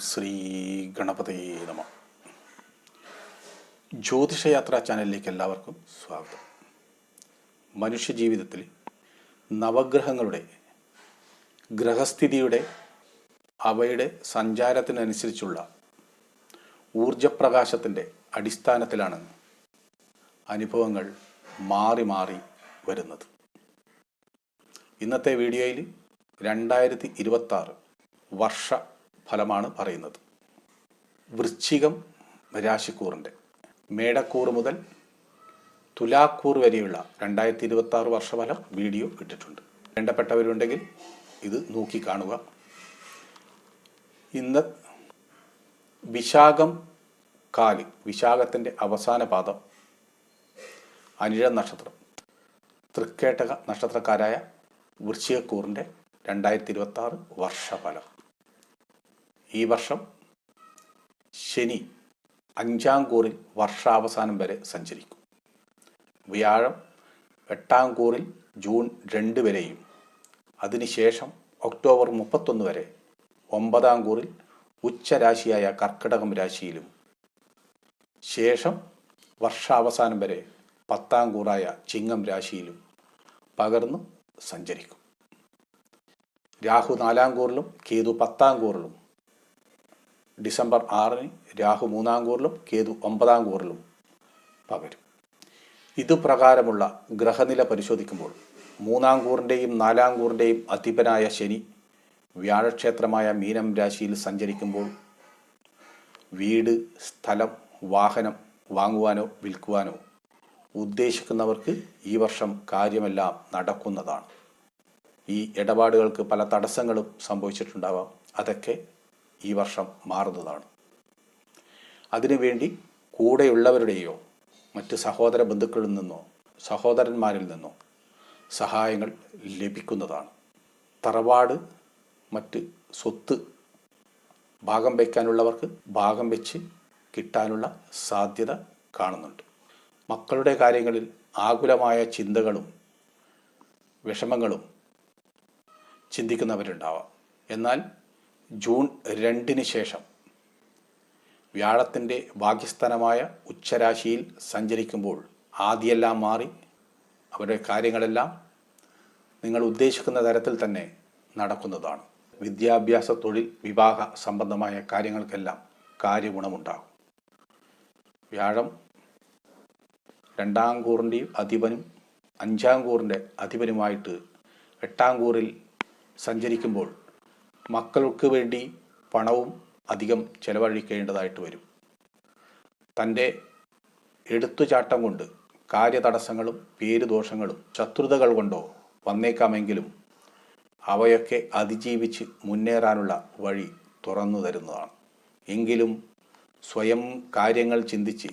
ശ്രീ ഗണപതി നമ. ജ്യോതിഷയാത്ര ചാനലിലേക്ക് എല്ലാവർക്കും സ്വാഗതം. മനുഷ്യജീവിതത്തിൽ നവഗ്രഹങ്ങളുടെ ഗ്രഹസ്ഥിതിയുടെ അവയുടെ സഞ്ചാരത്തിനനുസരിച്ചുള്ള ഊർജപ്രകാശത്തിന്റെ അടിസ്ഥാനത്തിലാണ് അനുഭവങ്ങൾ മാറി മാറി വരുന്നത്. ഇന്നത്തെ വീഡിയോയിൽ രണ്ടായിരത്തി വർഷ ഫലമാണ് പറയുന്നത്. വൃശ്ചികം രാശിക്കൂറിന്റെ മേടക്കൂർ മുതൽ തുലാക്കൂർ വരെയുള്ള രണ്ടായിരത്തി ഇരുപത്തി ആറ് വർഷഫലം വീഡിയോ ഇട്ടിട്ടുണ്ട്. വേണ്ടപ്പെട്ടവരുണ്ടെങ്കിൽ ഇത് നോക്കിക്കാണുക. ഇന്ന് വിശാഖം കാൽ വിശാഖത്തിന്റെ അവസാന പാദം അനിഴ നക്ഷത്രം തൃക്കേട്ടക നക്ഷത്രക്കാരായ വൃശ്ചികക്കൂറിന്റെ രണ്ടായിരത്തി ഇരുപത്തി ആറ് വർഷഫലം. ഈ വർഷം ശനി അഞ്ചാം കൂറിൽ വർഷാവസാനം വരെ സഞ്ചരിക്കും. വ്യാഴം എട്ടാം കൂറിൽ ജൂൺ രണ്ട് വരെയും. അതിനുശേഷം ഒക്ടോബർ മുപ്പത്തൊന്ന് വരെ ഒമ്പതാം കൂറിൽ ഉച്ചരാശിയായ കർക്കിടകം രാശിയിലും. ശേഷം വർഷാവസാനം വരെ പത്താം കൂറായ ചിങ്ങം രാശിയിലും പകർന്നു സഞ്ചരിക്കും. രാഹു നാലാം കൂറിലും കേതു പത്താം കൂറിലും ഡിസംബർ ആറിന് രാഹു മൂന്നാം കൂറിലും കേതു ഒമ്പതാം കൂറിലും പകരും. ഇതുപ്രകാരമുള്ള ഗ്രഹനില പരിശോധിക്കുമ്പോൾ മൂന്നാം കൂറിന്റെയും നാലാം കൂറിന്റെയും അധിപനായ ശനി വ്യാഴക്ഷേത്രമായ മീനം രാശിയിൽ സഞ്ചരിക്കുമ്പോൾ വീട് സ്ഥലം വാഹനം വാങ്ങുവാനോ വിൽക്കുവാനോ ഉദ്ദേശിക്കുന്നവർക്ക് ഈ വർഷം കാര്യമെല്ലാം നടക്കുന്നതാണ്. ഈ ഇടപാടുകൾക്ക് പല തടസ്സങ്ങളും സംഭവിച്ചിട്ടുണ്ടാവാം. അതൊക്കെ ഈ വർഷം മാറുന്നതാണ്. അതിനുവേണ്ടി കൂടെയുള്ളവരുടെയോ മറ്റ് സഹോദര ബന്ധുക്കളിൽ നിന്നോ സഹോദരന്മാരിൽ നിന്നോ സഹായങ്ങൾ ലഭിക്കുന്നതാണ്. തറവാട് മറ്റ് സ്വത്ത് ഭാഗം വയ്ക്കാനുള്ളവർക്ക് ഭാഗം വെച്ച് കിട്ടാനുള്ള സാധ്യത കാണുന്നുണ്ട്. മക്കളുടെ കാര്യങ്ങളിൽ ആകുലമായ ചിന്തകളും വിഷമങ്ങളും ചിന്തിക്കുന്നവരുണ്ടാവാം. എന്നാൽ ജൂൺ രണ്ടിന് ശേഷം വ്യാഴത്തിന്റെ ഭാഗ്യസ്ഥാനമായ ഉച്ചരാശിയിൽ സഞ്ചരിക്കുമ്പോൾ ആദ്യമെല്ലാം മാറി അവരുടെ കാര്യങ്ങളെല്ലാം നിങ്ങൾ ഉദ്ദേശിക്കുന്ന തരത്തിൽ തന്നെ നടക്കുന്നതാണ്. വിദ്യാഭ്യാസ തൊഴിൽ വിവാഹ സംബന്ധമായ കാര്യങ്ങൾക്കെല്ലാം കാര്യഗുണമുണ്ടാകും. വ്യാഴം രണ്ടാം കൂറിന്റെയും അധിപനും അഞ്ചാം കൂറിന്റെ അധിപനുമായിട്ട് എട്ടാം കൂറിൽ സഞ്ചരിക്കുമ്പോൾ മക്കൾക്ക് വേണ്ടി പണവും അധികം ചെലവഴിക്കേണ്ടതായിട്ട് വരും. തന്റെ എടുത്തുചാട്ടം കൊണ്ട് കാര്യതടസ്സങ്ങളും പേരുദോഷങ്ങളും ശത്രുതകൾ കൊണ്ടോ വന്നേക്കാമെങ്കിലും അവയൊക്കെ അതിജീവിച്ച് മുന്നേറാനുള്ള വഴി തുറന്നു തരുന്നതാണ്. എങ്കിലും സ്വയം കാര്യങ്ങൾ ചിന്തിച്ച്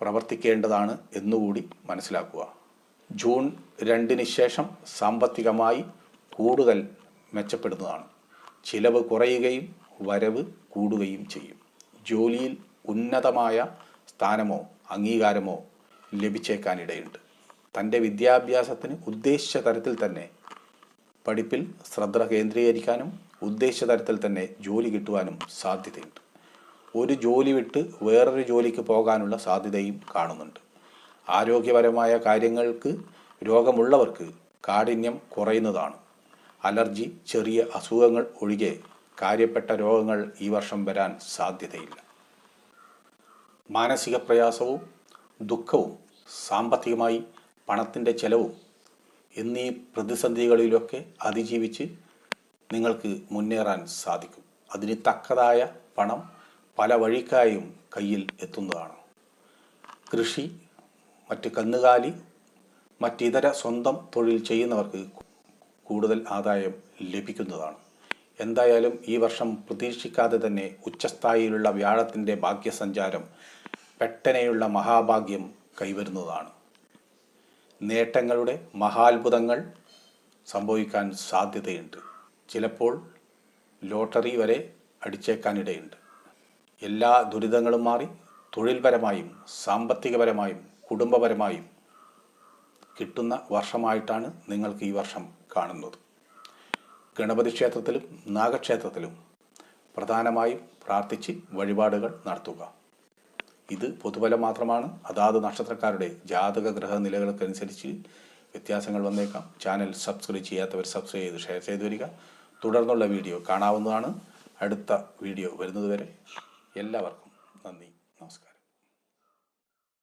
പ്രവർത്തിക്കേണ്ടതാണ് എന്നുകൂടി മനസ്സിലാക്കുക. ജൂൺ രണ്ടിന് ശേഷം സാമ്പത്തികമായി കൂടുതൽ മെച്ചപ്പെടുന്നതാണ്. ചിലവ് കുറയുകയും വരവ് കൂടുകയും ചെയ്യും. ജോലിയിൽ ഉന്നതമായ സ്ഥാനമോ അംഗീകാരമോ ലഭിച്ചേക്കാനിടയുണ്ട്. തന്റെ വിദ്യാഭ്യാസത്തിന് ഉദ്ദേശിച്ച തരത്തിൽ തന്നെ പഠിപ്പിൽ ശ്രദ്ധ കേന്ദ്രീകരിക്കാനും ഉദ്ദേശിച്ച തരത്തിൽ തന്നെ ജോലി കിട്ടുവാനും സാധ്യതയുണ്ട്. ഒരു ജോലി വിട്ട് വേറൊരു ജോലിക്ക് പോകാനുള്ള സാധ്യതയും കാണുന്നുണ്ട്. ആരോഗ്യപരമായ കാര്യങ്ങൾക്ക് രോഗമുള്ളവർക്ക് കാഠിന്യം കുറയുന്നതാണ്. അലർജി ചെറിയ അസുഖങ്ങൾ ഒഴികെ കാര്യപ്പെട്ട രോഗങ്ങൾ ഈ വർഷം വരാൻ സാധ്യതയില്ല. മാനസിക പ്രയാസവും ദുഃഖവും സാമ്പത്തികമായി പണത്തിന്റെ ചെലവും എന്നീ പ്രതിസന്ധികളിലൊക്കെ അതിജീവിച്ച് നിങ്ങൾക്ക് മുന്നേറാൻ സാധിക്കും. അതിന് തക്കതായ പണം പല വഴിക്കായും കയ്യിൽ എത്തുന്നതാണ്. കൃഷി മറ്റ് കന്നുകാലി മറ്റിതര സ്വന്തം തൊഴിൽ ചെയ്യുന്നവർക്ക് കൂടുതൽ ആദായം ലഭിക്കുന്നതാണ്. എന്തായാലും ഈ വർഷം പ്രതീക്ഷിക്കാതെ തന്നെ ഉച്ചസ്ഥായിയിലുള്ള വ്യാഴത്തിന്റെ ഭാഗ്യസഞ്ചാരം പെട്ടനെയുള്ള മഹാഭാഗ്യം കൈവരുന്നതാണ്. നേട്ടങ്ങളുടെ മഹാത്ഭുതങ്ങൾ സംഭവിക്കാൻ സാധ്യതയുണ്ട്. ചിലപ്പോൾ ലോട്ടറി വരെ അടിച്ചേക്കാനിടയുണ്ട്. എല്ലാ ദുരിതങ്ങളും മാറി തൊഴിൽപരമായും സാമ്പത്തികപരമായും കുടുംബപരമായും കിട്ടുന്ന വർഷമായിട്ടാണ് നിങ്ങൾക്ക് ഈ വർഷം കാണുന്നത്. ഗണപതി ക്ഷേത്രത്തിലും നാഗക്ഷേത്രത്തിലും പ്രധാനമായും പ്രാർത്ഥിച്ച് വഴിപാടുകൾ നടത്തുക. ഇത് പൊതുബലം മാത്രമാണ്. അതാത് നക്ഷത്രക്കാരുടെ ജാതക ഗ്രഹ നിലകൾക്കനുസരിച്ച് വ്യത്യാസങ്ങൾ വന്നേക്കാം. ചാനൽ സബ്സ്ക്രൈബ് ചെയ്യാത്തവർ സബ്സ്ക്രൈബ് ചെയ്ത് ഷെയർ ചെയ്തു വരിക. തുടർന്നുള്ള വീഡിയോ കാണാവുന്നതാണ്. അടുത്ത വീഡിയോ വരുന്നതുവരെ എല്ലാവർക്കും നന്ദി. നമസ്കാരം.